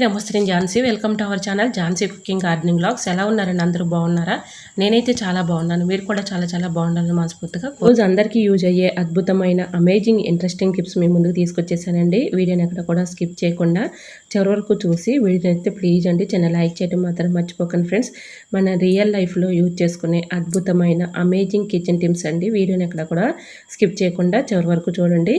నమస్తే. Jhansi. Welcome to our channel Jhansi cooking gardening blogs ఎలా ఉన్నారండి అందరూ? బాగున్నారా? నేనైతే చాలా బాగున్నాను. మీరు కూడా చాలా చాలా బాగుండాలని మనస్ఫూర్తిగా రోజు అందరికీ యూజ్ అయ్యే అద్భుతమైన అమేజింగ్ ఇంట్రెస్టింగ్ టిప్స్ మీ ముందుకు తీసుకొచ్చేసానండి. వీడియోని ఎక్కడ కూడా స్కిప్ చేయకుండా చివరి వరకు చూసి వీడియోని అయితే ప్లీజ్ అండి చిన్న లైక్ చేయడం మాత్రం మర్చిపోకండి ఫ్రెండ్స్ మన రియల్ లైఫ్లో యూజ్ చేసుకునే అద్భుతమైన అమేజింగ్ కిచెన్ టిప్స్ అండి. వీడియోని ఎక్కడ కూడా స్కిప్ చేయకుండా చివరి వరకు చూడండి.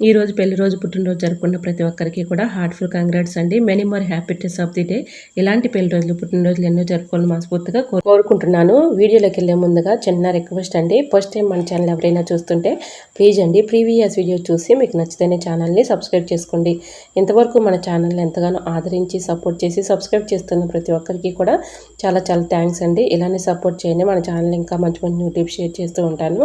ఈ రోజు పెళ్ళి రోజు పుట్టినరోజు జరుపుకున్న ప్రతి ఒక్కరికి కూడా హార్ట్ఫుల్ కంగ్రాట్స్ అండి. Many more హ్యాపీటెస్ of the day ఇలాంటి పెళ్ళి రోజులు పుట్టినరోజులు ఎన్నో జరుపుకోవాలని మనస్ఫూర్తిగా కోరుకుంటున్నాను. వీడియోలోకి వెళ్ళే ముందుగా చిన్న రిక్వెస్ట్ అండి. ఫస్ట్ టైం మన ఛానల్ ఎవరైనా చూస్తుంటే ప్లీజ్ అండి ప్రీవియస్ వీడియో చూసి మీకు నచ్చితేనే ఛానల్ని సబ్స్క్రైబ్ చేసుకోండి. ఇంతవరకు మన ఛానల్ని ఎంతగానో ఆదరించి సపోర్ట్ చేసి సబ్స్క్రైబ్ చేస్తున్న ప్రతి ఒక్కరికి కూడా చాలా చాలా థ్యాంక్స్ అండి. ఇలానే సపోర్ట్ చేయండి. మన ఛానల్ ఇంకా మంచి మంచి టిప్స్ షేర్ చేస్తూ ఉంటాను.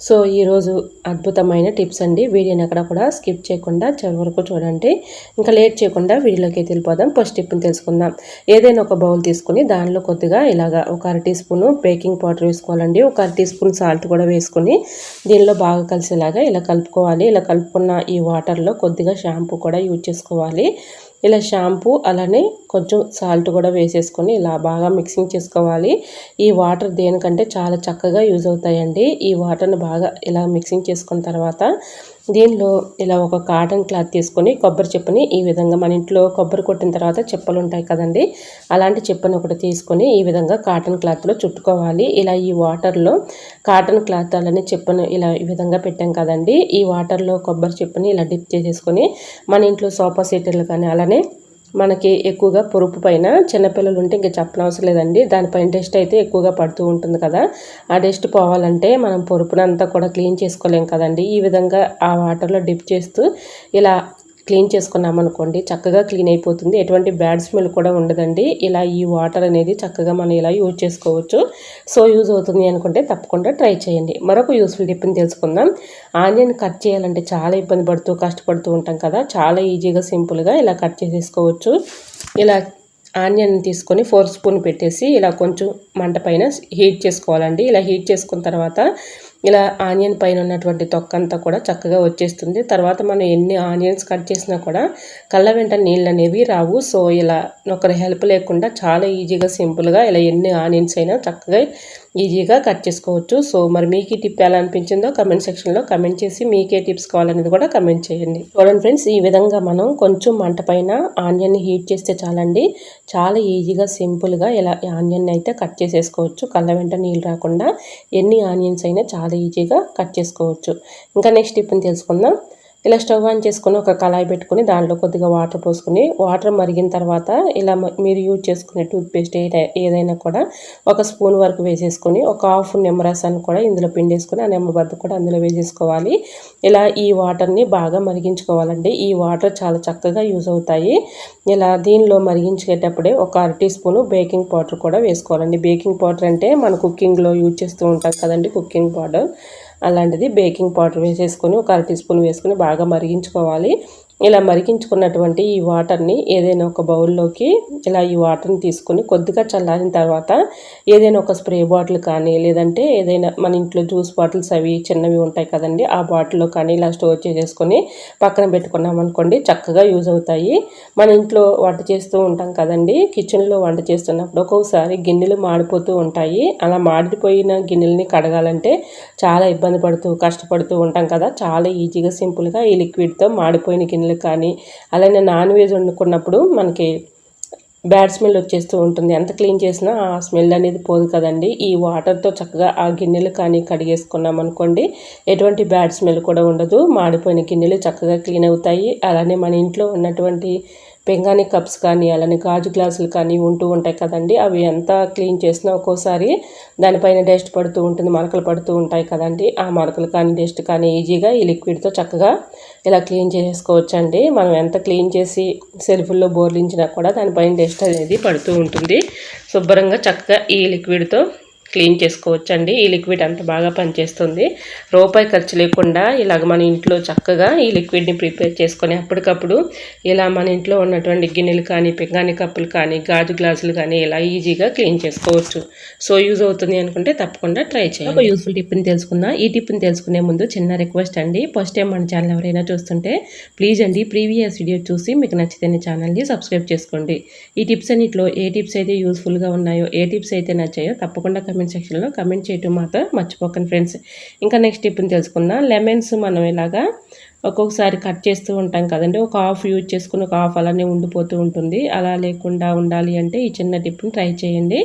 సో ఈరోజు అద్భుతమైన టిప్స్ అండి. వీడియోని అక్కడ కూడా స్కిప్ చేయకుండా చివరి వరకు చూడండి. ఇంకా లేట్ చేయకుండా వీడియోలోకి వెళ్ళిపోదాం. ఫస్ట్ టిప్ని తెలుసుకుందాం. ఏదైనా ఒక బౌల్ తీసుకుని దానిలో కొద్దిగా ఇలాగా ఒక అర టీ స్పూన్ బేకింగ్ పౌడర్ వేసుకోవాలండి. ఒక అర టీ స్పూన్ సాల్ట్ కూడా వేసుకుని దీనిలో బాగా కలిసేలాగా ఇలా కలుపుకోవాలి. ఇలా కలుపుకున్న ఈ వాటర్లో కొద్దిగా షాంపూ కూడా యూజ్ చేసుకోవాలి. ఇలా షాంపూ అలానే కొంచెం సాల్ట్ కూడా వేసేసుకొని ఇలా బాగా మిక్సింగ్ చేసుకోవాలి. ఈ వాటర్ దేనికంటే చాలా చక్కగా యూజ్ అవుతాయండి. ఈ వాటర్ని బాగా ఇలా మిక్సింగ్ చేసుకున్న తర్వాత దీనిలో ఇలా ఒక కాటన్ క్లాత్ తీసుకొని కొబ్బరి చెప్పుని ఈ విధంగా మన ఇంట్లో కొబ్బరి కొట్టిన తర్వాత చెప్పులు ఉంటాయి కదండి అలాంటి చెప్పుని ఒకటి తీసుకొని ఈ విధంగా కాటన్ క్లాత్లో చుట్టుకోవాలి. ఇలా ఈ వాటర్లో కాటన్ క్లాత్ అలానే చెప్పును ఇలా ఈ విధంగా పెట్టాం కదండి ఈ వాటర్లో కొబ్బరి చెప్పుని ఇలా డిప్ చేసేసుకొని మన ఇంట్లో సోఫా సీటర్లు కానీ అలానే మనకి ఎక్కువగా పొరుపు పైన చిన్నపిల్లలు ఉంటే ఇంకా చెప్పనవసరం లేదండి దానిపైన డస్ట్ అయితే ఎక్కువగా పడుతూ ఉంటుంది కదా. ఆ డస్ట్ పోవాలంటే మనం పొరుపునంతా కూడా క్లీన్ చేసుకోలేం కదండి. ఈ విధంగా ఆ వాటర్లో డిప్ చేస్తూ ఇలా క్లీన్ చేసుకున్నాం అనుకోండి చక్కగా క్లీన్ అయిపోతుంది. ఎటువంటి బ్యాడ్ స్మెల్ కూడా ఉండదండి. ఇలా ఈ వాటర్ అనేది చక్కగా మనం ఇలా యూజ్ చేసుకోవచ్చు. సో యూజ్ అవుతుంది అనుకుంటే తప్పకుండా ట్రై చేయండి. మరొక యూస్ఫుల్ టిప్ని తెలుసుకుందాం. ఆనియన్ కట్ చేయాలంటే చాలా ఇబ్బంది పడుతూ కష్టపడుతూ ఉంటాం కదా. చాలా ఈజీగా సింపుల్గా ఇలా కట్ చేసేసుకోవచ్చు. ఇలా ఆనియన్ తీసుకొని ఫోర్ స్పూన్ పెట్టేసి ఇలా కొంచెం మంట పైన హీట్ చేసుకోవాలండి. ఇలా హీట్ చేసుకున్న తర్వాత ఇలా ఆనియన్ పైన ఉన్నటువంటి తొక్క అంతా కూడా చక్కగా వచ్చేస్తుంది. తర్వాత మనం ఎన్ని ఆనియన్స్ కట్ చేసినా కూడా కళ్ళ వెంట నీళ్ళు అనేవి రావు. సో ఇలా ఒకరి హెల్ప్ లేకుండా చాలా ఈజీగా సింపుల్గా ఇలా ఎన్ని ఆనియన్స్ అయినా చక్కగా ఈజీగా కట్ చేసుకోవచ్చు. సో మరి మీకు ఈ టిప్ ఎలా అనిపించిందో కమెంట్ సెక్షన్లో కమెంట్ చేసి మీకే టిప్స్ కావాలనేది కూడా కమెంట్ చేయండి. చూడండి ఫ్రెండ్స్ ఈ విధంగా మనం కొంచెం మంట పైన ఆనియన్ని హీట్ చేస్తే చాలండి. చాలా ఈజీగా సింపుల్గా ఇలా ఆనియన్ అయితే కట్ చేసేసుకోవచ్చు. కళ్ళ వెంట నీళ్ళు రాకుండా ఎన్ని ఆనియన్స్ అయినా చాలా ఈజీగా కట్ చేసుకోవచ్చు. ఇంకా నెక్స్ట్ టిప్ని తెలుసుకుందాం. ఇలా స్టవ్ ఆన్ చేసుకుని ఒక కళాయి పెట్టుకుని దాంట్లో కొద్దిగా వాటర్ పోసుకుని వాటర్ మరిగిన తర్వాత ఇలా మీరు యూజ్ చేసుకునే టూత్పేస్ట్ ఏదైనా కూడా ఒక స్పూన్ వరకు వేసేసుకొని ఒక హాఫ్ నిమ్మరసాన్ని కూడా ఇందులో పిండేసుకొని ఆ నిమ్మబద్ద కూడా అందులో వేసేసుకోవాలి. ఇలా ఈ వాటర్ని బాగా మరిగించుకోవాలండి. ఈ వాటర్ చాలా చక్కగా యూజ్ అవుతాయి. ఇలా దీనిలో మరిగించేటప్పుడే ఒక అర టీ స్పూను బేకింగ్ పౌడర్ కూడా వేసుకోవాలండి. బేకింగ్ పౌడర్ అంటే మన కుకింగ్లో యూజ్ చేస్తూ ఉంటాం కదండి కుకింగ్ పౌడర్. అలాంటిది బేకింగ్ పౌడర్ వేసేసుకొని ఒక అర టీ స్పూన్ వేసుకొని బాగా మరిగించుకోవాలి. ఇలా మరిగించుకున్నటువంటి ఈ వాటర్ని ఏదైనా ఒక బౌల్లోకి ఇలా ఈ వాటర్ని తీసుకొని కొద్దిగా చల్లారిన తర్వాత ఏదైనా ఒక స్ప్రే బాటిల్ కానీ లేదంటే ఏదైనా మన ఇంట్లో జ్యూస్ బాటిల్స్ అవి చిన్నవి ఉంటాయి కదండి ఆ బాటిల్లో కానీ ఇలా స్టోర్ చేసేసుకొని పక్కన పెట్టుకున్నాం అనుకోండి చక్కగా యూజ్ అవుతాయి. మన ఇంట్లో వంట చేస్తూ ఉంటాం కదండి కిచెన్లో వంట చేస్తున్నప్పుడు ఒక్కొక్కసారి గిన్నెలు మాడిపోతూ ఉంటాయి. అలా మాడిపోయిన గిన్నెలని కడగాలంటే చాలా ఇబ్బంది పడుతూ కష్టపడుతూ ఉంటాం కదా చాలా ఈజీగా సింపుల్గా ఈ లిక్విడ్తో మాడిపోయిన గిన్నెలు కానీ అలానే నాన్ వెజ్ వండుకున్నప్పుడు మనకి బ్యాడ్ స్మెల్ వచ్చేస్తూ ఉంటుంది. ఎంత క్లీన్ చేసినా ఆ స్మెల్ అనేది పోదు కదండి. ఈ వాటర్తో చక్కగా ఆ గిన్నెలు కానీ కడిగేసుకున్నాం అనుకోండి ఎటువంటి బ్యాడ్ స్మెల్ కూడా ఉండదు. మాడిపోయిన గిన్నెలు చక్కగా క్లీన్ అవుతాయి. అలానే మన ఇంట్లో ఉన్నటువంటి పెంగాని కప్స్ కానీ అలానే గాజు గ్లాసులు కానీ ఉంటూ ఉంటాయి కదండి. అవి ఎంత క్లీన్ చేసినా ఒక్కోసారి దానిపైన డస్ట్ పడుతూ ఉంటుంది మరకలు పడుతూ ఉంటాయి కదండి. ఆ మరకలు కానీ డస్ట్ కానీ ఈజీగా ఈ లిక్విడ్తో చక్కగా ఇలా క్లీన్ చేసుకోవచ్చండి. మనం ఎంత క్లీన్ చేసి సెల్ఫుల్లో బోర్లించినా కూడా దానిపైన డస్ట్ అనేది పడుతూ ఉంటుంది. శుభ్రంగా చక్కగా ఈ లిక్విడ్తో క్లీన్ చేసుకోవచ్చు అండి ఈ లిక్విడ్ అంత బాగా పనిచేస్తుంది. రూపాయి ఖర్చు లేకుండా ఇలాగ మన ఇంట్లో చక్కగా ఈ లిక్విడ్ని ప్రిపేర్ చేసుకొని అప్పటికప్పుడు ఇలా మన ఇంట్లో ఉన్నటువంటి గిన్నెలు కానీ పింగాని కప్పులు కానీ గాజు గ్లాసులు కానీ ఇలా ఈజీగా క్లీన్ చేసుకోవచ్చు. సో యూజ్ అవుతుంది అనుకుంటే తప్పకుండా ట్రై చేయండి. ఒక యూస్ఫుల్ టిప్ని తెలుసుకుందాం. ఈ టిప్ని తెలుసుకునే ముందు చిన్న రిక్వెస్ట్ అండి. ఫస్ట్ టైం మన ఛానల్ ఎవరైనా చూస్తుంటే ప్లీజ్ అండి ప్రీవియస్ వీడియో చూసి మీకు నచ్చితే ఛానల్ని సబ్స్క్రైబ్ చేసుకోండి. ఈ టిప్స్ అన్నింటిలో ఏ టిప్స్ అయితే యూస్ఫుల్గా ఉన్నాయో ఏ టిప్స్ అయితే నచ్చాయో తప్పకుండా కమెంట్ సెక్షన్లో కమెంట్ చేయటం మాత్రం మర్చిపోకండి ఫ్రెండ్స్ ఇంకా నెక్స్ట్ టిప్ని తెలుసుకుందాం. లెమన్స్ మనం ఇలాగా ఒక్కొక్కసారి కట్ చేస్తూ ఉంటాం కదండి. ఒక హాఫ్ యూజ్ చేసుకుని ఒక హాఫ్ అలానే ఉండిపోతూ ఉంటుంది. అలా లేకుండా ఉండాలి అంటే ఈ చిన్న టిప్ని ట్రై చేయండి.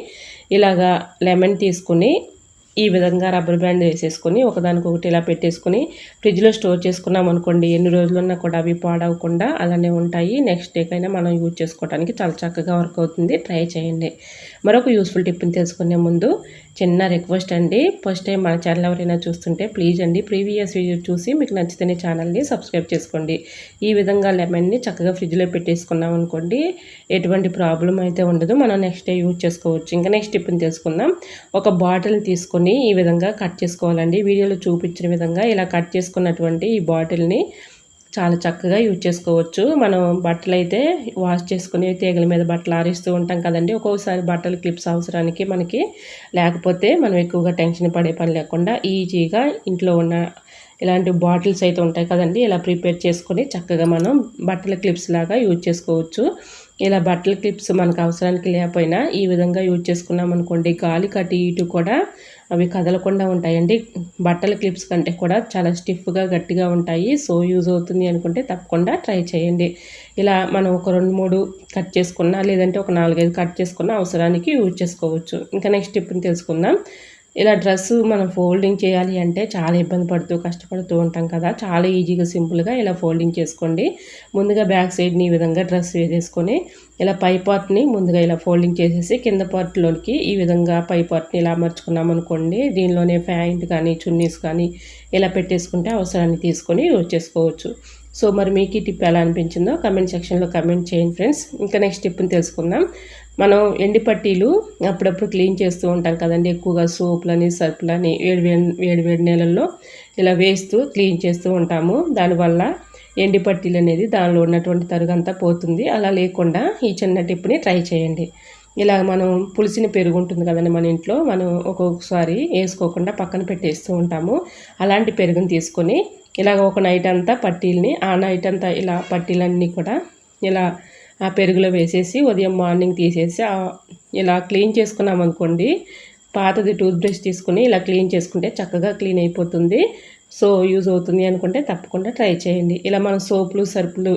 ఇలాగా లెమన్ తీసుకుని ఈ విధంగా రబ్బర్ బ్యాండ్ వేసేసుకొని ఒకదానికొకటి ఇలా పెట్టేసుకొని ఫ్రిడ్జ్లో స్టోర్ చేసుకున్నాం అనుకోండి ఎన్ని రోజులున్నా కూడా అవి పాడవకుండా అలానే ఉంటాయి. నెక్స్ట్ డేకైనా మనం యూజ్ చేసుకోవడానికి చాలా చక్కగా వర్క్ అవుతుంది. ట్రై చేయండి. మరొక యూస్ఫుల్ టిప్ని తెలుసుకునే ముందు చిన్న రిక్వెస్ట్ అండి. ఫస్ట్ టైం మన ఛానల్ ఎవరైనా చూస్తుంటే ప్లీజ్ అండి ప్రీవియస్ వీడియో చూసి మీకు నచ్చితేనే ఛానల్ని సబ్స్క్రైబ్ చేసుకోండి. ఈ విధంగా లెమన్ని చక్కగా ఫ్రిడ్జ్లో పెట్టేసుకున్నాం అనుకోండి ఎటువంటి ప్రాబ్లం అయితే ఉండదు. మనం నెక్స్ట్ డే యూజ్ చేసుకోవచ్చు. ఇంకా నెక్స్ట్ టిప్ని తెలుసుకుందాం. ఒక బాటిల్ని తీసుకొని ఈ విధంగా కట్ చేసుకోవాలండి. వీడియోలో చూపించిన విధంగా ఇలా కట్ చేసుకున్నటువంటి ఈ బాటిల్ని చాలా చక్కగా యూజ్ చేసుకోవచ్చు. మనం బట్టలు అయితే వాష్ చేసుకుని తీగల మీద బట్టలు ఆరిస్తూ ఉంటాం కదండి. ఒక్కొక్కసారి బట్టలు క్లిప్స్ అవసరానికి మనకి లేకపోతే మనం ఎక్కువగా టెన్షన్ పడే పని లేకుండా ఈజీగా ఇంట్లో ఉన్న ఇలాంటి బాటిల్స్ అయితే ఉంటాయి కదండి. ఇలా ప్రిపేర్ చేసుకొని చక్కగా మనం బట్టల క్లిప్స్ లాగా యూజ్ చేసుకోవచ్చు. ఇలా బట్టల క్లిప్స్ మనకు అవసరానికి లేకపోయినా ఈ విధంగా యూజ్ చేసుకున్నాం అనుకోండి గాలి కటి ఇటు కూడా అవి కదలకుండా ఉంటాయండి. బట్టల క్లిప్స్ కంటే కూడా చాలా స్టిఫ్గా గట్టిగా ఉంటాయి. సో యూజ్ అవుతుంది అనుకుంటే తప్పకుండా ట్రై చేయండి. ఇలా మనం ఒక రెండు మూడు కట్ చేసుకున్నా లేదంటే ఒక నాలుగైదు కట్ చేసుకున్న అవసరానికి యూజ్ చేసుకోవచ్చు. ఇంకా నెక్స్ట్ టిప్ని తెలుసుకుందాం. ఇలా డ్రెస్ మనం ఫోల్డింగ్ చేయాలి అంటే చాలా ఇబ్బంది పడుతూ కష్టపడుతూ ఉంటాం కదా. చాలా ఈజీగా సింపుల్గా ఇలా ఫోల్డింగ్ చేసుకోండి. ముందుగా బ్యాక్ సైడ్ని ఈ విధంగా డ్రెస్ వేసేసుకొని ఇలా పై పార్ట్ని ముందుగా ఇలా ఫోల్డింగ్ చేసేసి కింద పార్ట్లోకి ఈ విధంగా పై పార్ట్ని ఇలా అమర్చుకున్నాం అనుకోండి. దీనిలోనే ప్యాంట్ కానీ చున్నీస్ కానీ ఇలా పెట్టేసుకుంటే అవసరాన్ని తీసుకొని యూజ్ చేసుకోవచ్చు. సో మరి మీకు ఈ టిప్ ఎలా అనిపించిందో కమెంట్ సెక్షన్లో కమెంట్ చేయండి ఫ్రెండ్స్. ఇంకా నెక్స్ట్ టిప్ని తెలుసుకుందాం. మనం ఎండి పట్టీలు అప్పుడప్పుడు క్లీన్ చేస్తూ ఉంటాం కదండి. ఎక్కువగా సోపులని సర్పులని వేడి వేడి వేడి నేలల్లో ఇలా వేస్తూ క్లీన్ చేస్తూ ఉంటాము. దానివల్ల ఎండి పట్టీలు అనేది దానిలో ఉన్నటువంటి తరుగంతా పోతుంది. అలా లేకుండా ఈ చిన్న టిప్ని ట్రై చేయండి. ఇలా మనం పులిసిన పెరుగు ఉంటుంది కదండి మన ఇంట్లో మనం ఒక్కొక్కసారి వేసుకోకుండా పక్కన పెట్టేస్తూ ఉంటాము. అలాంటి పెరుగుని తీసుకొని ఇలాగ ఒక నైట్ అంతా పట్టీల్ని ఆ నైట్ అంతా ఇలా పట్టీలన్నీ కూడా ఇలా ఆ పెరుగులో వేసేసి ఉదయం మార్నింగ్ తీసేసి ఇలా క్లీన్ చేసుకున్నాం అనుకోండి పాతది టూత్ బ్రష్ తీసుకుని ఇలా క్లీన్ చేసుకుంటే చక్కగా క్లీన్ అయిపోతుంది. సో యూజ్ అవుతుంది అనుకుంటే తప్పకుండా ట్రై చేయండి. ఇలా మనం సోపులు సరుపులు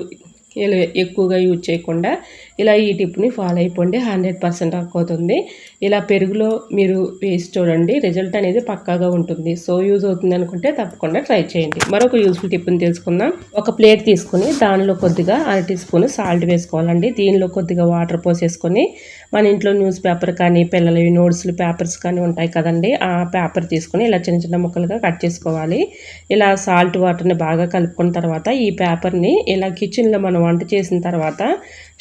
ఎక్కువగా యూజ్ చేయకుండా ఇలా ఈ టిప్ని ఫాలో అయిపోండి. హండ్రెడ్ పర్సెంట్ అవుతుంది ఇలా పెరుగులో మీరు వేసి చూడండి. రిజల్ట్ అనేది పక్కాగా ఉంటుంది. సో యూజ్ అవుతుంది అనుకుంటే తప్పకుండా ట్రై చేయండి. మరొక యూజ్ఫుల్ టిప్ని తెలుసుకుందాం. ఒక ప్లేట్ తీసుకుని దానిలో కొద్దిగా అర టీ స్పూన్ సాల్ట్ వేసుకోవాలండి. దీనిలో కొద్దిగా వాటర్ పోసేసుకొని మన ఇంట్లో న్యూస్ పేపర్ కానీ పిల్లలవి నోట్స్లు పేపర్స్ కానీ ఉంటాయి కదండి ఆ పేపర్ తీసుకొని ఇలా చిన్న చిన్న ముక్కలుగా కట్ చేసుకోవాలి. ఇలా సాల్ట్ వాటర్ని బాగా కలుపుకున్న తర్వాత ఈ పేపర్ని ఇలా కిచెన్లో మనం వంట చేసిన తర్వాత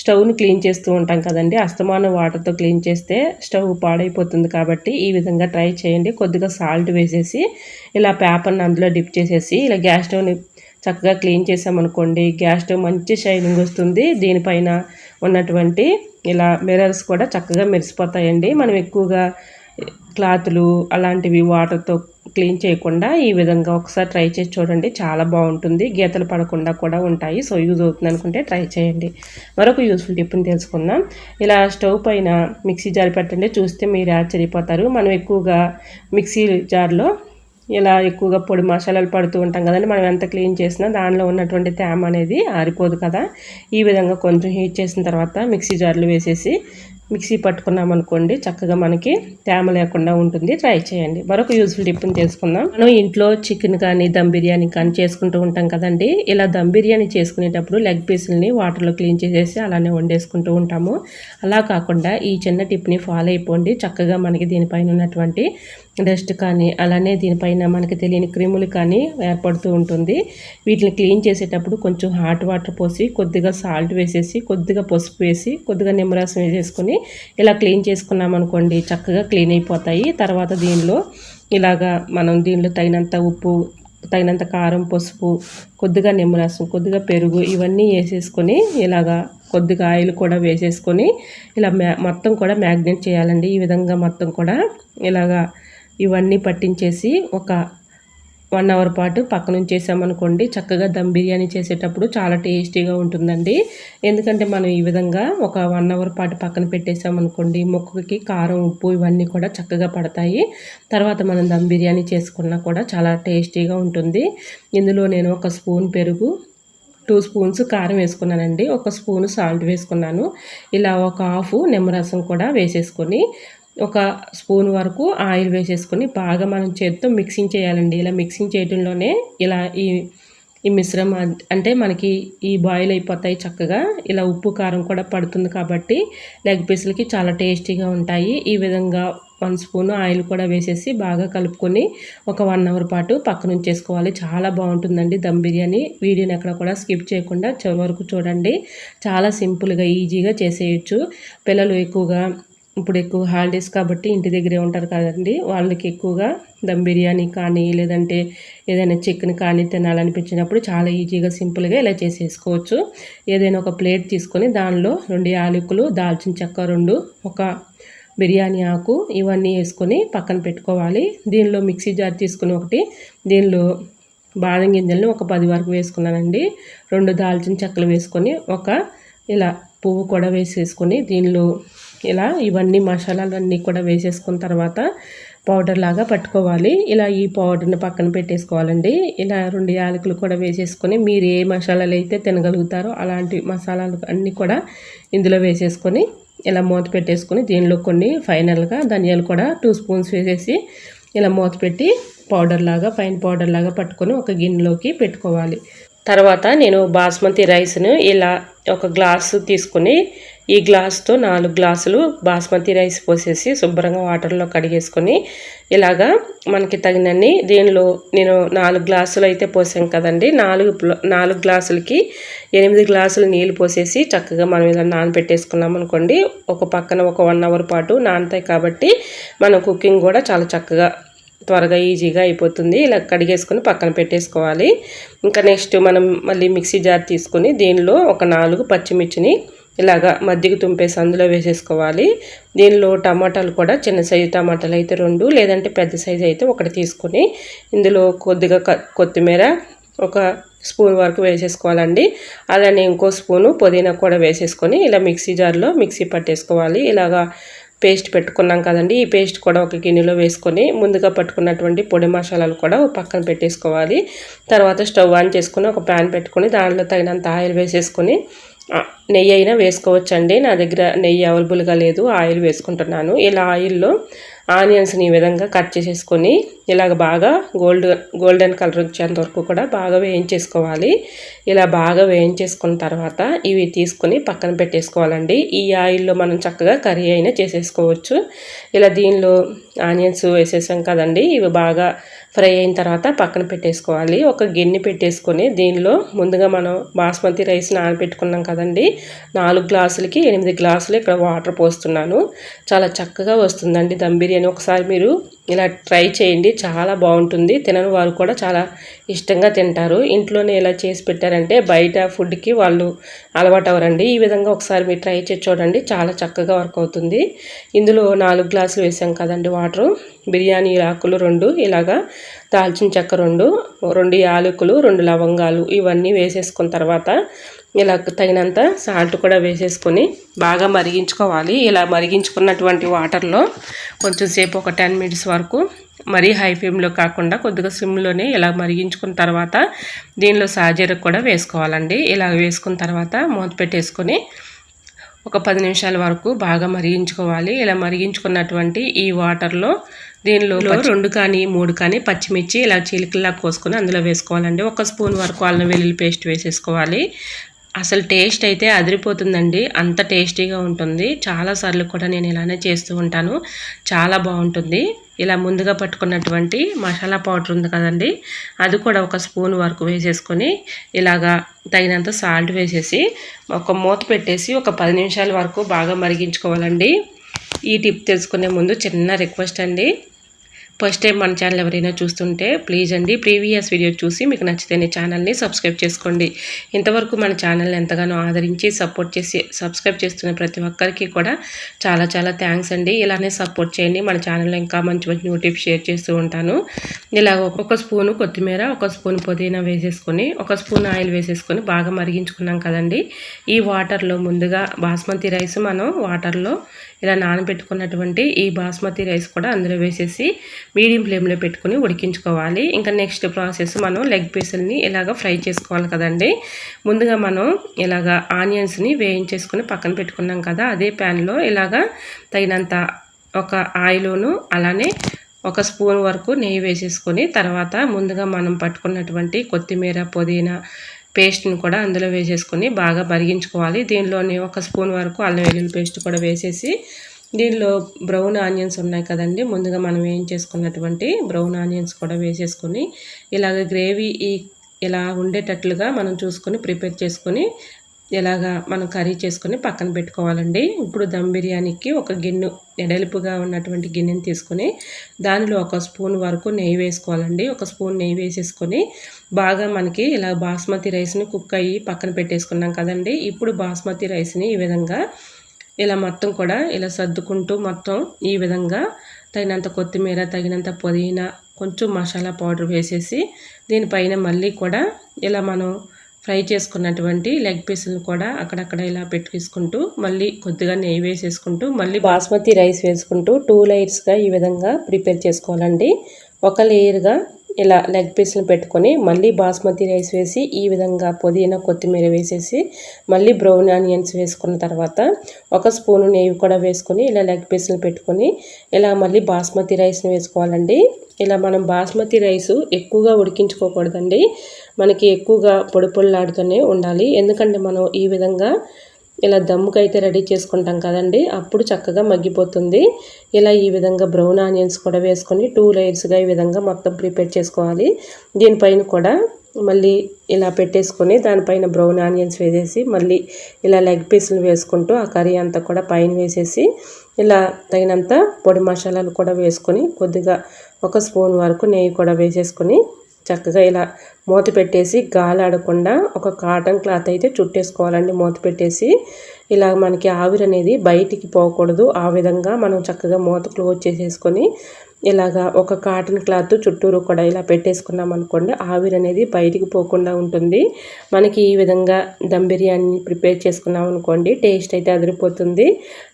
స్టవ్ని క్లీన్ చేస్తూ ఉంటాం కదండి. అస్తమానం వాటర్తో క్లీన్ చేస్తే స్టవ్ పాడైపోతుంది కాబట్టి ఈ విధంగా ట్రై చేయండి. కొద్దిగా సాల్ట్ వేసేసి ఇలా పేపర్ని అందులో డిప్ చేసేసి ఇలా గ్యాస్ స్టవ్ని చక్కగా క్లీన్ చేసామనుకోండి గ్యాస్ స్టవ్ మంచి షైనింగ్ వస్తుంది. దీనిపైన ఉన్నటువంటి ఇలా మిరర్స్ కూడా చక్కగా మెరిసిపోతాయండి. మనం ఎక్కువగా క్లాతులు అలాంటివి వాటర్తో క్లీన్ చేయకుండా ఈ విధంగా ఒకసారి ట్రై చేసి చూడండి. చాలా బాగుంటుంది. గీతలు పడకుండా కూడా ఉంటాయి. సో యూజ్ అవుతుంది అనుకుంటే ట్రై చేయండి. మరొక యూస్ఫుల్ టిప్ని తెలుసుకుందాం. ఇలా స్టవ్ పైన మిక్సీ జార్ పెట్టండి. చూస్తే మీరు ఆశ్చర్యపోతారు. మనం ఎక్కువగా మిక్సీ జార్లో ఇలా ఎక్కువగా పొడి మసాలాలు పడుతూ ఉంటాం కదండి మనం ఎంత క్లీన్ చేసినా దానిలో ఉన్నటువంటి తేమ అనేది ఆరిపోదు కదా. ఈ విధంగా కొంచెం హీట్ చేసిన తర్వాత మిక్సీ జార్లు వేసేసి మిక్సీ పట్టుకున్నాం అనుకోండి చక్కగా మనకి తేమ లేకుండా ఉంటుంది. ట్రై చేయండి. మరొక యూజ్ఫుల్ టిప్ని చేసుకుందాం మనం ఇంట్లో చికెన్ కానీ దమ్ బిర్యానీ కానీ చేసుకుంటూ ఉంటాం కదండి. ఇలా దమ్ బిర్యానీ చేసుకునేటప్పుడు లెగ్ పీసులని వాటర్లో క్లీన్ చేసేసి అలానే వండేసుకుంటూ ఉంటాము. అలా కాకుండా ఈ చిన్న టిప్ని ఫాలో అయిపోండి. చక్కగా మనకి దీనిపైన ఉన్నటువంటి డస్ట్ కానీ అలానే దీనిపైన మనకి తెలియని క్రిములు కానీ ఏర్పడుతూ ఉంటుంది. వీటిని క్లీన్ చేసేటప్పుడు కొంచెం హాట్ వాటర్ పోసి కొద్దిగా సాల్ట్ వేసేసి కొద్దిగా పసుపు వేసి కొద్దిగా నిమ్మరసం వేసేసుకొని ఇలా క్లీన్ చేసుకున్నామనుకోండి చక్కగా క్లీన్ అయిపోతాయి. తర్వాత దీనిలో ఇలాగా మనం దీనిలో తగినంత ఉప్పు తగినంత కారం పసుపు కొద్దిగా నిమ్మరసం కొద్దిగా పెరుగు ఇవన్నీ వేసేసుకొని ఇలాగా కొద్దిగా ఆయిల్ కూడా వేసేసుకొని ఇలా మ్యా మొత్తం కూడా మ్యాగ్నెట్ చేయాలండి. ఈ విధంగా మొత్తం కూడా ఇలాగా ఇవన్నీ పట్టించేసి ఒక వన్ అవర్ పాటు పక్కన ఉంచేసామనుకోండి చక్కగా దమ్ బిర్యానీ చేసేటప్పుడు చాలా టేస్టీగా ఉంటుందండి. ఎందుకంటే మనం ఈ విధంగా ఒక వన్ అవర్ పాటు పక్కన పెట్టేసామనుకోండి మొక్కకి కారం ఉప్పు ఇవన్నీ కూడా చక్కగా పడతాయి. తర్వాత మనం దమ్ బిర్యానీ చేసుకున్నా కూడా చాలా టేస్టీగా ఉంటుంది. ఇందులో నేను ఒక స్పూన్ పెరుగు టూ స్పూన్స్ కారం వేసుకున్నానండి ఒక స్పూన్ సాల్ట్ వేసుకున్నాను. ఇలా ఒక హాఫ్ నిమ్మరసం కూడా వేసేసుకొని ఒక స్పూన్ వరకు ఆయిల్ వేసేసుకొని బాగా మనం చేతితో మిక్సింగ్ చేయాలండి. ఇలా మిక్సింగ్ చేయడంలోనే ఇలా ఈ ఈ మిశ్రమం అంటే మనకి ఈ బాయిల్ అయిపోతాయి చక్కగా. ఇలా ఉప్పు కారం కూడా పడుతుంది కాబట్టి లెగ్ పీసులకి చాలా టేస్టీగా ఉంటాయి. ఈ విధంగా వన్ స్పూన్ ఆయిల్ కూడా వేసేసి బాగా కలుపుకొని ఒక వన్ అవర్ పాటు పక్కన ఉంచేసుకోవాలి చాలా బాగుంటుందండి దమ్ బిర్యానీ. వీడియోని ఎక్కడ కూడా స్కిప్ చేయకుండా చివరి వరకు చూడండి. చాలా సింపుల్గా ఈజీగా చేసేయచ్చు. పిల్లలు ఎక్కువగా ఇప్పుడు ఎక్కువ హాలిడేస్ కాబట్టి ఇంటి దగ్గరే ఉంటారు కదండి. వాళ్ళకి ఎక్కువగా దమ్ బిర్యానీ కానీ లేదంటే ఏదైనా చికెన్ కానీ తినాలనిపించినప్పుడు చాలా ఈజీగా సింపుల్గా ఇలా చేసేసుకోవచ్చు. ఏదైనా ఒక ప్లేట్ తీసుకొని దానిలో రెండు యాలకులు దాల్చిన చెక్క రెండు ఒక బిర్యానీ ఆకు ఇవన్నీ వేసుకొని పక్కన పెట్టుకోవాలి. దీనిలో మిక్సీ జార్ తీసుకుని ఒకటి దీనిలో బాదం గింజలను ఒక పది వరకు వేసుకున్నానండి. రెండు దాల్చిన చెక్కలు వేసుకొని ఒక ఇలా పువ్వు కూడా వేసేసుకొని దీనిలో ఇలా ఇవన్నీ మసాలాలు అన్నీ కూడా వేసేసుకున్న తర్వాత పౌడర్ లాగా పట్టుకోవాలి. ఇలా ఈ పౌడర్ని పక్కన పెట్టేసుకోవాలండి. ఇలా రెండు యాలకులు కూడా వేసేసుకొని మీరు ఏ మసాలాలు అయితే తినగలుగుతారో అలాంటి మసాలాలు అన్నీ కూడా ఇందులో వేసేసుకొని ఇలా మూత పెట్టేసుకొని దీనిలో కొన్ని ఫైనల్గా ధనియాలు కూడా టూ స్పూన్స్ వేసేసి ఇలా మూత పెట్టి పౌడర్ లాగా ఫైన్ పౌడర్ లాగా పట్టుకొని ఒక గిన్నెలోకి పెట్టుకోవాలి. తర్వాత నేను బాస్మతి రైస్ను ఇలా ఒక గ్లాసు తీసుకొని ఈ గ్లాస్తో నాలుగు గ్లాసులు బాస్మతి రైస్ పోసేసి శుభ్రంగా వాటర్లో కడిగేసుకొని ఇలాగా మనకి తగినన్ని దీనిలో నేను నాలుగు గ్లాసులు అయితే పోసాం కదండి. నాలుగు నాలుగు గ్లాసులకి ఎనిమిది గ్లాసులు నీళ్ళు పోసేసి చక్కగా మనం ఇలా నానబెట్టేసుకున్నాం అనుకోండి. ఒక పక్కన ఒక వన్ అవర్ పాటు నానతాయి కాబట్టి మనం కుకింగ్ కూడా చాలా చక్కగా త్వరగా ఈజీగా అయిపోతుంది. ఇలా కడిగేసుకొని పక్కన పెట్టేసుకోవాలి. ఇంకా నెక్స్ట్ మనం మళ్ళీ మిక్సీ జార్ తీసుకొని దీనిలో ఒక నాలుగు పచ్చిమిర్చిని ఇలాగా మధ్యకి తుంపేసి అందులో వేసేసుకోవాలి. దీనిలో టమాటాలు కూడా చిన్న సైజు టమాటాలు అయితే రెండు లేదంటే పెద్ద సైజు అయితే ఒకటి తీసుకొని ఇందులో కొద్దిగా కొత్తిమీర ఒక స్పూన్ వరకు వేసేసుకోవాలండి. అలానే ఇంకో స్పూను పుదీనా కూడా వేసేసుకొని ఇలా మిక్సీ జార్లో మిక్సీ పట్టేసుకోవాలి. ఇలాగా పేస్ట్ పెట్టుకున్నాం కదండి. ఈ పేస్ట్ కూడా ఒక గిన్నెలో వేసుకొని ముందుగా పట్టుకున్నటువంటి పొడి మసాలాలు కూడా పక్కన పెట్టేసుకోవాలి. తర్వాత స్టవ్ ఆన్ చేసుకుని ఒక ప్యాన్ పెట్టుకొని దాంట్లో తగినంత ఆయిల్ వేసేసుకొని నెయ్యి అయినా వేసుకోవచ్చండి. నా దగ్గర నెయ్యి అవైలబుల్గా లేదు ఆయిల్ వేసుకుంటున్నాను. ఇలా ఆయిల్లో ఆనియన్స్ని ఈ విధంగా కట్ చేసేసుకొని ఇలాగ బాగా గోల్డ్ గోల్డెన్ కలర్ వచ్చేంత వరకు కూడా బాగా వేయించేసుకోవాలి. ఇలా బాగా వేయించేసుకున్న తర్వాత ఇవి తీసుకొని పక్కన పెట్టేసుకోవాలండి. ఈ ఆయిల్లో మనం చక్కగా కర్రీ అయినా చేసేసుకోవచ్చు. ఇలా దీనిలో ఆనియన్స్ వేసేసాం కదండి ఇవి బాగా ఫ్రై అయిన తర్వాత పక్కన పెట్టేసుకోవాలి. ఒక గిన్నె పెట్టేసుకొని దీనిలో ముందుగా మనం బాస్మతి రైస్ నానబెట్టుకున్నాం కదండి నాలుగు గ్లాసులకి ఎనిమిది గ్లాసులు ఇక్కడ వాటర్ పోస్తున్నాను. చాలా చక్కగా వస్తుందండి దమ్ బిర్యానీ ఒకసారి మీరు ఇలా ట్రై చేయండి. చాలా బాగుంటుంది. తినని వారు కూడా చాలా ఇష్టంగా తింటారు. ఇంట్లోనే ఇలా చేసి పెట్టారంటే బయట ఫుడ్కి వాళ్ళు అలవాటు అవరండి ఈ విధంగా ఒకసారి మీరు ట్రై చేసి చూడండి. చాలా చక్కగా వర్క్ అవుతుంది. ఇందులో నాలుగు గ్లాసులు వేసాం కదండి వాటరు. బిర్యానీ ఆకులు రెండు ఇలాగా దాల్చిన చెక్క రెండు రెండు యాలకులు రెండు లవంగాలు ఇవన్నీ వేసేసుకున్న తర్వాత ఇలా తగినంత సాల్ట్ కూడా వేసేసుకొని బాగా మరిగించుకోవాలి. ఇలా మరిగించుకున్నటువంటి వాటర్లో కొంచెం సేపు ఒక టెన్ మినిట్స్ వరకు మరీ హై ఫ్లేమ్లో కాకుండా కొద్దిగా సిమ్లోనే ఇలా మరిగించుకున్న తర్వాత దీనిలో సాజీరకు కూడా వేసుకోవాలండి. ఇలా వేసుకున్న తర్వాత మూత పెట్టేసుకొని ఒక పది నిమిషాల వరకు బాగా మరిగించుకోవాలి. ఇలా మరిగించుకున్నటువంటి ఈ వాటర్లో దీనిలో రెండు కానీ మూడు కానీ పచ్చిమిర్చి ఇలా చీలికల్లా కోసుకొని అందులో వేసుకోవాలండి. ఒక స్పూన్ వరకు అల్లం వెల్లుల్లి పేస్ట్ వేసేసుకోవాలి. అసలు టేస్ట్ అయితే అదిరిపోతుందండి. అంత టేస్టీగా ఉంటుంది. చాలాసార్లు కూడా నేను ఇలానే చేస్తూ ఉంటాను. చాలా బాగుంటుంది. ఇలా ముందుగా పట్టుకున్నటువంటి మసాలా పౌడర్ ఉంది కదండి. అది కూడా ఒక స్పూన్ వరకు వేసేసుకొని ఇలాగా తగినంత సాల్ట్ వేసేసి ఒక మూత పెట్టేసి ఒక పది నిమిషాల వరకు బాగా మరిగించుకోవాలండి. ఈ టిప్ తెలుసుకునే ముందు చిన్న రిక్వెస్ట్ అండి. ఫస్ట్ టైం మన ఛానల్ ఎవరైనా చూస్తుంటే ప్లీజ్ అండి ప్రీవియస్ వీడియో చూసి మీకు నచ్చితే ఛానల్ని సబ్స్క్రైబ్ చేసుకోండి. ఇంతవరకు మన ఛానల్ని ఎంతగానో ఆదరించి సపోర్ట్ చేసి సబ్స్క్రైబ్ చేస్తున్న ప్రతి ఒక్కరికి కూడా చాలా చాలా థ్యాంక్స్ అండి. ఇలానే సపోర్ట్ చేయండి. మన ఛానల్లో ఇంకా మంచి మంచి న్యూ షేర్ చేస్తూ ఉంటాను. ఇలా ఒక్కొక్క స్పూను కొత్తిమీర ఒక స్పూన్ పుదీనా వేసేసుకొని ఒక స్పూన్ ఆయిల్ వేసేసుకొని బాగా మరిగించుకున్నాం కదండి. ఈ వాటర్లో ముందుగా బాస్మతి రైస్ మనం వాటర్లో ఇలా నానబెట్టుకున్నటువంటి ఈ బాస్మతి రైస్ కూడా అందులో వేసేసి మీడియం ఫ్లేమ్లో పెట్టుకుని ఉడికించుకోవాలి. ఇంకా నెక్స్ట్ ప్రాసెస్ మనం లెగ్ పీసుల్ని ఇలాగ ఫ్రై చేసుకోవాలి కదండి. ముందుగా మనం ఇలాగ ఆనియన్స్ని వేయించేసుకుని పక్కన పెట్టుకున్నాం కదా అదే ప్యాన్లో ఇలాగ తగినంత ఒక ఆయిల్ను అలానే ఒక స్పూన్ వరకు నెయ్యి వేసేసుకొని తర్వాత ముందుగా మనం పట్టుకున్నటువంటి కొత్తిమీర పుదీనా పేస్ట్ని కూడా అందులో వేసేసుకొని బాగా మరిగించుకోవాలి. దీనిలోని ఒక స్పూన్ వరకు అల్లం వెల్లుల్లి పేస్ట్ కూడా వేసేసి దీనిలో బ్రౌన్ ఆనియన్స్ ఉన్నాయి కదండి. ముందుగా మనం ఏం చేసుకున్నటువంటి బ్రౌన్ ఆనియన్స్ కూడా వేసేసుకొని ఇలాగ గ్రేవీ ఈ ఇలా ఉండేటట్లుగా మనం చూసుకొని ప్రిపేర్ చేసుకొని ఇలాగా మనం కర్రీ చేసుకొని పక్కన పెట్టుకోవాలండి. ఇప్పుడు దమ్ బిర్యానీకి ఒక గిన్నె ఎడల్పుగా ఉన్నటువంటి గిన్నెని తీసుకొని దానిలో ఒక స్పూన్ వరకు నెయ్యి వేసుకోవాలండి. ఒక స్పూన్ నెయ్యి వేసేసుకొని బాగా మనకి ఇలా బాస్మతి రైస్ని కుక్ అయ్యి పక్కన పెట్టేసుకున్నాం కదండి. ఇప్పుడు బాస్మతి రైస్ని ఈ విధంగా ఇలా మొత్తం కూడా ఇలా సర్దుకుంటూ మొత్తం ఈ విధంగా తగినంత కొత్తిమీర తగినంత పుదీనా కొంచెం మసాలా పౌడర్ వేసేసి దీనిపైన మళ్ళీ కూడా ఇలా మనం ఫ్రై చేసుకున్నటువంటి లెగ్ పీసులు కూడా అక్కడక్కడ ఇలా పెట్టేసుకుంటూ మళ్ళీ కొద్దిగా నెయ్యి వేసేసుకుంటూ మళ్ళీ బాస్మతి రైస్ వేసుకుంటూ టూ లేయర్స్గా ఈ విధంగా ప్రిపేర్ చేసుకోవాలండి. ఒక లేయర్గా ఇలా లెగ్ పీస్ని పెట్టుకొని మళ్ళీ బాస్మతి రైస్ వేసి ఈ విధంగా పుదీనా కొత్తిమీర వేసేసి మళ్ళీ బ్రౌన్ ఆనియన్స్ వేసుకున్న తర్వాత ఒక స్పూను నెయ్యి కూడా వేసుకొని ఇలా లెగ్ పీస్ని పెట్టుకొని ఇలా మళ్ళీ బాస్మతి రైస్ని వేసుకోవాలండి. ఇలా మనం బాస్మతి రైస్ ఎక్కువగా ఉడికించుకోకూడదండి. మనకి ఎక్కువగా పొడి పొడిలాడుతూనే ఉండాలి. ఎందుకంటే మనం ఈ విధంగా ఇలా దమ్ముకు అయితే రెడీ చేసుకుంటాం కదండి. అప్పుడు చక్కగా మగ్గిపోతుంది. ఇలా ఈ విధంగా బ్రౌన్ ఆనియన్స్ కూడా వేసుకొని టూ లేయర్స్గా ఈ విధంగా మొత్తం ప్రిపేర్ చేసుకోవాలి. దీనిపైన కూడా మళ్ళీ ఇలా పెట్టేసుకొని దానిపైన బ్రౌన్ ఆనియన్స్ వేసేసి మళ్ళీ ఇలా లెగ్ పీసులు వేసుకుంటూ ఆ కర్రీ అంతా కూడా పైన వేసేసి ఇలా తగినంత పొడి మసాలాలు కూడా వేసుకొని కొద్దిగా ఒక స్పూన్ వరకు నెయ్యి కూడా వేసేసుకొని చక్కగా ఇలా మూత పెట్టేసి గాలి ఆడకుండా ఒక కాటన్ క్లాత్ అయితే చుట్టేసుకోవాలండి మూత పెట్టేసి. ఇలా మనకి ఆవిరి అనేది బయటికి పోకూడదు. ఆ విధంగా మనం చక్కగా మూత క్లోజ్ చేసేసుకొని ఇలాగా ఒక కాటన్ క్లాత్ చుట్టూరు కూడా ఇలా పెట్టేసుకున్నాం అనుకోండి ఆవిరి అనేది బయటికి పోకుండా ఉంటుంది. మనకి ఈ విధంగా దమ్ బిర్యానీ ప్రిపేర్ చేసుకున్నాం అనుకోండి టేస్ట్ అయితే అదిరిపోతుంది.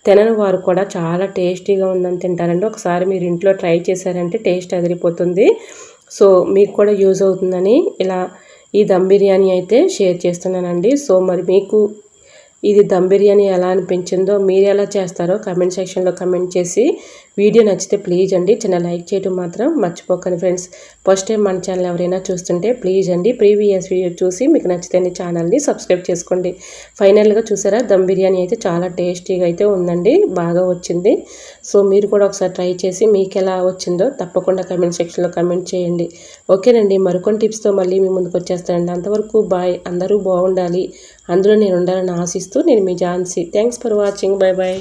తినని వారు కూడా చాలా టేస్టీగా ఉందని తింటారండి. ఒకసారి మీరు ఇంట్లో ట్రై చేశారంటే టేస్ట్ అదిరిపోతుంది. సో మీకు కూడా యూజ్ అవుతుందని ఇలా ఈ దమ్ బిర్యానీ అయితే షేర్ చేస్తున్నానండి. సో మరి మీకు ఇది దమ్ బిర్యానీ ఎలా అనిపించిందో మీరు ఎలా చేస్తారో కమెంట్ సెక్షన్లో కమెంట్ చేసి వీడియో నచ్చితే ప్లీజ్ అండి చిన్న లైక్ చేయడం మాత్రం మర్చిపోకండి ఫ్రెండ్స్. ఫస్ట్ టైం మన ఛానల్ ఎవరైనా చూస్తుంటే ప్లీజ్ అండి ప్రీవియస్ వీడియో చూసి మీకు నచ్చితే ఛానల్ని సబ్స్క్రైబ్ చేసుకోండి. ఫైనల్గా చూసారా దమ్ బిర్యానీ అయితే చాలా టేస్టీగా అయితే ఉందండి బాగా వచ్చింది. సో మీరు కూడా ఒకసారి ట్రై చేసి మీకు ఎలా వచ్చిందో తప్పకుండా కమెంట్ సెక్షన్లో కమెంట్ చేయండి. ఓకేనండి మరికొన్ని టిప్స్తో మళ్ళీ మీ ముందుకు వచ్చేస్తానండి. అంతవరకు బాయ్ అందరూ బాగుండాలి. అందులో నేను ఉండాలని ఆశిస్తూ నేను మీ Jhansi. Thanks for watching bye bye